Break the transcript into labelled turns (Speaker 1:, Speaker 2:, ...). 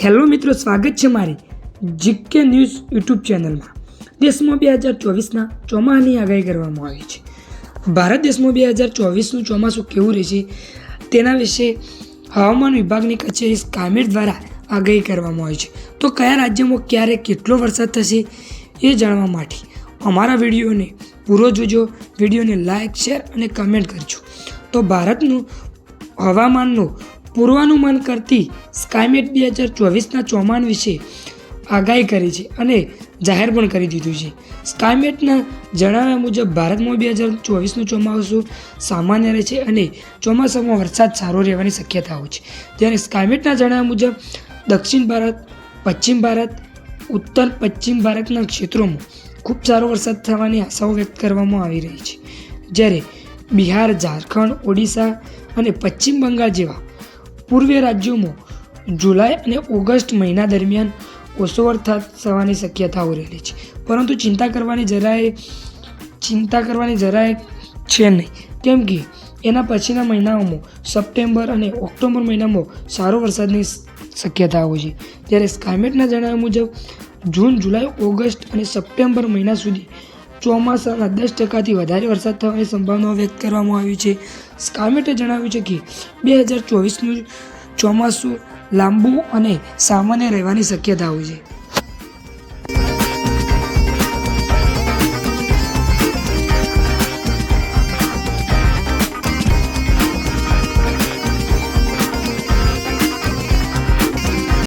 Speaker 1: Hello મિત્રો, સ્વાગત છે મારી જીકે ન્યૂઝ યુટ્યુબ ચેનલમાં. દેશમાં બે હજાર ચોવીસના ચોમાસાની આગાહી કરવામાં આવી છે. ભારત દેશમાં બે હજાર ચોવીસનું ચોમાસું કેવું રહેશે તેના વિશે હવામાન વિભાગની કચેરી સ્કામેટ દ્વારા આગાહી કરવામાં આવી છે. તો કયા રાજ્યમાં ક્યારે કેટલો વરસાદ થશે એ જાણવા માટે અમારા વિડીયોને પૂરો જોજો. વિડીયોને લાઇક શેર અને કમેન્ટ કરજો. તો ભારતનું હવામાનનું પૂર્વાનુમાન કરતી સ્કાયમેટ બે હજાર ચોવીસના ચોમાન વિશે આગાહી કરી છે અને જાહેર પણ કરી દીધું છે. સ્કાયમેટના જણાવ્યા મુજબ ભારતમાં બે હજાર ચોવીસનું ચોમાસું સામાન્ય રહે છે અને ચોમાસામાં વરસાદ સારો રહેવાની શક્યતાઓ છે. જ્યારે સ્કાયમેટના જણાવ્યા મુજબ દક્ષિણ ભારત, પશ્ચિમ ભારત, ઉત્તર, પશ્ચિમ ભારતના ક્ષેત્રોમાં ખૂબ સારો વરસાદ થવાની આશાઓ વ્યક્ત કરવામાં આવી રહી છે. જ્યારે બિહાર, ઝારખંડ, ઓડિશા અને પશ્ચિમ બંગાળ જેવા પૂર્વીય રાજ્યોમાં જુલાઈ અને ઓગસ્ટ મહિના દરમિયાન ઓછો વરસાદ થવાની શક્યતાઓ રહેલી છે. પરંતુ ચિંતા કરવાની જરાય, ચિંતા કરવાની જરાય છે નહીં. કેમ કે એના પછીના મહિનાઓમાં સપ્ટેમ્બર અને ઓક્ટોબર મહિનામાં સારો વરસાદની શક્યતાઓ છે. જ્યારે સ્કાયમેટના જણાવ્યા મુજબ જૂન, જુલાઈ, ઓગસ્ટ અને સપ્ટેમ્બર મહિના સુધી ચોમાસાના દસ ટકાથી વધારે વરસાદ થવાની સંભાવનાઓ વ્યક્ત કરવામાં આવી છે. સ્કામેટે જણાવ્યું છે કે, બે હજાર ચોવીસનું ચોમાસું લાંબુ અને સામાન્ય રહેવાની શક્યતાઓ છે.